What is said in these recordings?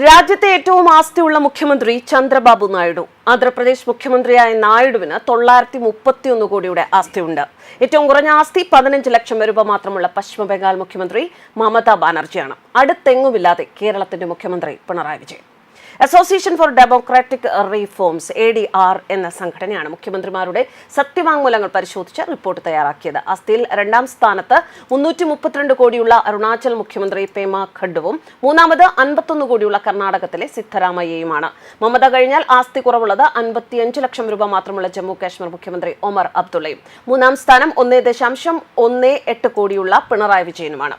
രാജ്യത്തെ ഏറ്റവും ആസ്തിയുള്ള മുഖ്യമന്ത്രി ചന്ദ്രബാബു നായിഡു. ആന്ധ്രാപ്രദേശ് മുഖ്യമന്ത്രിയായ നായിഡുവിന് തൊള്ളായിരത്തി മുപ്പത്തിയൊന്ന് കോടിയുടെ ആസ്തിയുണ്ട്. ഏറ്റവും കുറഞ്ഞ ആസ്തി പതിനഞ്ച് ലക്ഷം രൂപ മാത്രമുള്ള പശ്ചിമ ബംഗാൾ മുഖ്യമന്ത്രി മമതാ ബാനർജിയാണ്. അടുത്തെങ്ങുമില്ലാതെ കേരളത്തിന്റെ മുഖ്യമന്ത്രി Pinarayi Vijayan. Association for democratic reforms A D R എന്ന സംഘടനയാണ് മുഖ്യമന്ത്രിമാരുടെ സത്യവാങ്മൂലങ്ങൾ പരിശോധിച്ച് റിപ്പോർട്ട് തയ്യാറാക്കിയത്. അസ്ഥിയിൽ രണ്ടാം സ്ഥാനത്ത് മുന്നൂറ്റി മുപ്പത്തിരണ്ട് കോടിയുള്ള അരുണാചൽ മുഖ്യമന്ത്രി പേമ ഖണ്ഡുവും മൂന്നാമത് അൻപത്തൊന്ന് കോടിയുള്ള കർണാടകത്തിലെ സിദ്ധരാമയ്യയുമാണ്. മമത കഴിഞ്ഞാൽ ആസ്തി കുറവുള്ളത് അൻപത്തിയഞ്ച് ലക്ഷം രൂപ മാത്രമുള്ള ജമ്മു കാശ്മീർ മുഖ്യമന്ത്രി ഒമർ അബ്ദുള്ളയും. മൂന്നാം സ്ഥാനം ഒന്നേ ദശാംശം ഒന്നേ എട്ട് കോടിയുള്ള പിണറായി വിജയനുമാണ്.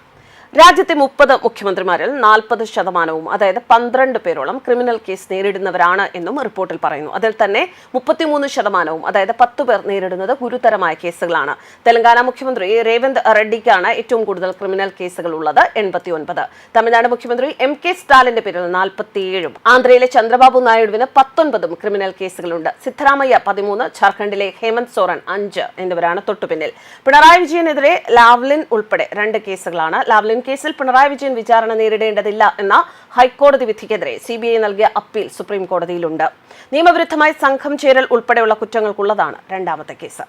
രാജ്യത്തെ മുപ്പത് മുഖ്യമന്ത്രിമാരിൽ നാൽപ്പത് ശതമാനവും അതായത് പന്ത്രണ്ട് പേരോളം ക്രിമിനൽ കേസ് നേരിടുന്നവരാണ് എന്നും റിപ്പോർട്ടിൽ പറയുന്നു. അതിൽ തന്നെ മുപ്പത്തിമൂന്ന് ശതമാനവും അതായത് പത്ത് പേർ നേരിടുന്നത് ഗുരുതരമായ കേസുകളാണ്. തെലങ്കാന മുഖ്യമന്ത്രി രേവന്ത് റെഡ്ഡിക്കാണ് ഏറ്റവും കൂടുതൽ ക്രിമിനൽ കേസുകൾ ഉള്ളത് എൺപത്തി ഒൻപത് തമിഴ്നാട് മുഖ്യമന്ത്രി എം കെ സ്റ്റാലിന്റെ പേരിൽ നാൽപ്പത്തിയേഴും. ആന്ധ്രയിലെ ചന്ദ്രബാബു നായിഡുവിന് പത്തൊൻപതും ക്രിമിനൽ കേസുകളുണ്ട്. സിദ്ധരാമയ്യ പതിമൂന്ന് ജാർഖണ്ഡിലെ ഹേമന്ത് സോറൻ അഞ്ച് എന്നിവരാണ് തൊട്ടുപിന്നിൽ. പിണറായി വിജയനെതിരെ ലാവ്ലിൻ ഉൾപ്പെടെ രണ്ട് കേസുകളാണ് ലാവ്ലിൻ കേസിൽ പിണറായി വിജയൻ വിചാരണ നേരിടേണ്ടതില്ല എന്ന ഹൈക്കോടതി വിധിക്കെതിരെ സി ബി ഐ നൽകിയ അപ്പീൽ സുപ്രീം കോടതിയിലുണ്ട് നിയമവിരുദ്ധമായി സംഘം ചേരൽ ഉൾപ്പെടെയുള്ള കുറ്റങ്ങൾക്കുള്ളതാണ് രണ്ടാമത്തെ കേസ്.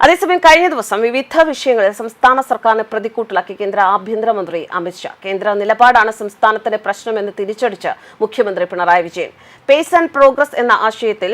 അതേസമയം കഴിഞ്ഞ ദിവസം വിവിധ വിഷയങ്ങളിൽ സംസ്ഥാന സർക്കാരിനെ പ്രതിക്കൂട്ടിലാക്കി കേന്ദ്ര ആഭ്യന്തരമന്ത്രി അമിത്ഷാ കേന്ദ്ര നിലപാടാണ് സംസ്ഥാനത്തിന്റെ പ്രശ്നമെന്ന് തിരിച്ചടിച്ച് മുഖ്യമന്ത്രി Pinarayi Vijayan. Pace and progress എന്ന ആശയത്തിൽ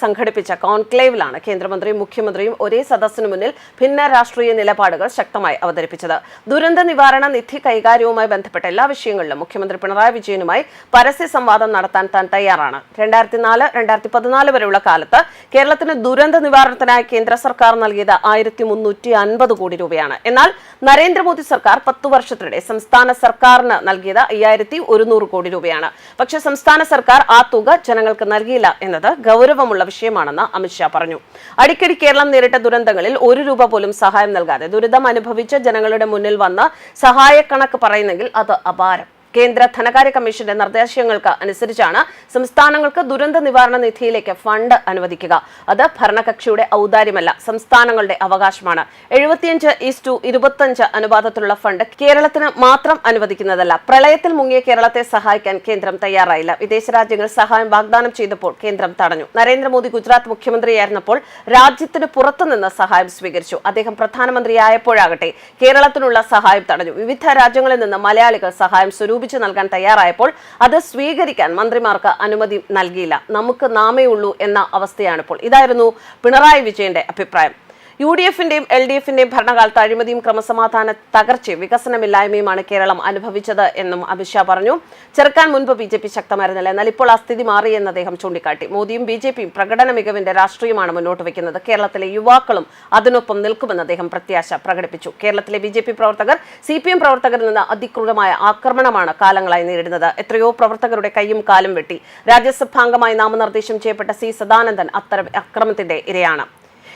സംഘടിപ്പിച്ച കോൺക്ലേവിലാണ് കേന്ദ്രമന്ത്രിയും മുഖ്യമന്ത്രിയും ഒരേ സദസ്സിന് മുന്നിൽ ഭിന്ന രാഷ്ട്രീയ നിലപാടുകൾ ശക്തമായി അവതരിപ്പിച്ചത്. ദുരന്ത നിവാരണ നിധി കൈകാര്യവുമായി ബന്ധപ്പെട്ട എല്ലാ വിഷയങ്ങളിലും മുഖ്യമന്ത്രി പിണറായി വിജയനുമായി പരസ്യ സംവാദം നടത്താൻ താൻ തയ്യാറാണ്. രണ്ടായിരത്തി നാല് രണ്ടായിരത്തി പതിനാല് വരെയുള്ള കാലത്ത് കേരളത്തിന് ദുരന്ത നിവാരണത്തിനായി കേന്ദ്ര സർക്കാർ നൽകിയത് ആയിരത്തി മുന്നൂറ്റി അൻപത് കോടി രൂപയാണ്. എന്നാൽ നരേന്ദ്രമോദി സർക്കാർ പത്ത് വർഷത്തിനിടെ സംസ്ഥാന സർക്കാരിന് നൽകിയത് അയ്യായിരത്തി ഒരുന്നൂറ് കോടി രൂപയാണ്. പക്ഷേ സംസ്ഥാന സർക്കാർ ആ തുക ജനങ്ങൾക്ക് നൽകിയില്ല എന്നത് ഗൗരവമുള്ള വിഷയമാണെന്ന് അമിത്ഷാ പറഞ്ഞു. അടിക്കടി കേരളം നേരിട്ട ദുരന്തങ്ങളിൽ ഒരു രൂപ പോലും സഹായം നൽകാതെ ദുരിതം അനുഭവിച്ച ജനങ്ങളുടെ മുന്നിൽ വന്ന് സഹായക്കണക്ക് പറയുന്നെങ്കിൽ അത് അപാരം. കേന്ദ്ര ധനകാര്യ കമ്മീഷന്റെ നിർദ്ദേശങ്ങൾക്ക് അനുസരിച്ചാണ് സംസ്ഥാനങ്ങൾക്ക് ദുരന്ത നിവാരണ നിധിയിലേക്ക് ഫണ്ട് അനുവദിക്കുക. അത് ഭരണകക്ഷിയുടെ ഔദാര്യമല്ല സംസ്ഥാനങ്ങളുടെ അവകാശമാണ്. എഴുപത്തിയഞ്ച് ഈസ്റ്റു ഇരുപത്തിയഞ്ച് അനുപാതത്തിലുള്ള ഫണ്ട് കേരളത്തിന് മാത്രം അനുവദിക്കുന്നതല്ല. പ്രളയത്തിൽ മുങ്ങിയ കേരളത്തെ സഹായിക്കാൻ കേന്ദ്രം തയ്യാറായില്ല. വിദേശ രാജ്യങ്ങൾ സഹായം വാഗ്ദാനം ചെയ്തപ്പോൾ കേന്ദ്രം തടഞ്ഞു. നരേന്ദ്രമോദി ഗുജറാത്ത് മുഖ്യമന്ത്രിയായിരുന്നപ്പോൾ രാജ്യത്തിന് പുറത്തുനിന്ന് സഹായം സ്വീകരിച്ചു. അദ്ദേഹം പ്രധാനമന്ത്രിയായപ്പോഴാകട്ടെ കേരളത്തിനുള്ള സഹായം തടഞ്ഞു. വിവിധ രാജ്യങ്ങളിൽ നിന്ന് മലയാളികൾ സഹായം സ്വരൂപിച്ചു നൽകാൻ തയ്യാറായപ്പോൾ അത് സ്വീകരിക്കാൻ മന്ത്രിമാർക്ക് അനുമതി നൽകിയില്ല. നമുക്ക് നാമേ ഉള്ളൂ എന്ന അവസ്ഥയാണിപ്പോൾ. ഇതായിരുന്നു പിണറായി വിജയന്റെ അഭിപ്രായം. യു ഡി എഫിന്റെയും എൽ ഡി എഫിന്റെയും ഭരണകാലത്ത് അഴിമതിയും ക്രമസമാധാന തകർച്ചയും വികസനമില്ലായ്മയുമാണ് കേരളം അനുഭവിച്ചത് എന്നും അമിത്ഷാ പറഞ്ഞു. ചെറുക്കാൻ മുൻപ് ബി ജെ പി ശക്തമായിരുന്നില്ല? എന്നാൽ ഇപ്പോൾ ആ സ്ഥിതി മാറിയെന്ന് അദ്ദേഹം ചൂണ്ടിക്കാട്ടി. മോദിയും ബി ജെ പിയും പ്രകടന മികവിന്റെ രാഷ്ട്രീയമാണ് മുന്നോട്ട് വയ്ക്കുന്നത്. കേരളത്തിലെ യുവാക്കളും അതിനൊപ്പം നിൽക്കുമെന്ന് അദ്ദേഹം പ്രത്യാശ പ്രകടിപ്പിച്ചു. കേരളത്തിലെ ബി ജെ പി പ്രവർത്തകർ സി പി എം പ്രവർത്തകരിൽ നിന്ന് അതിക്രൂരമായ ആക്രമണമാണ് കാലങ്ങളായി നേരിടുന്നത്. എത്രയോ പ്രവർത്തകരുടെ കൈയും കാലും വെട്ടി. രാജ്യസഭാംഗമായി നാമനിർദ്ദേശം ചെയ്യപ്പെട്ട സി സദാനന്ദൻ അത്തരം അക്രമത്തിന്റെ ഇരയാണ്.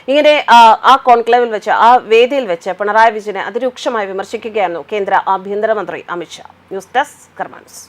ഇങ്ങനെ ആ, കോൺക്ലേവിൽ വെച്ച് ആ വേദിയിൽ വെച്ച് പിണറായി വിജയനെ അതിരൂക്ഷമായി വിമർശിക്കുകയായിരുന്നു കേന്ദ്ര ആഭ്യന്തരമന്ത്രി അമിത്ഷാ. News desk കർമാൻസ്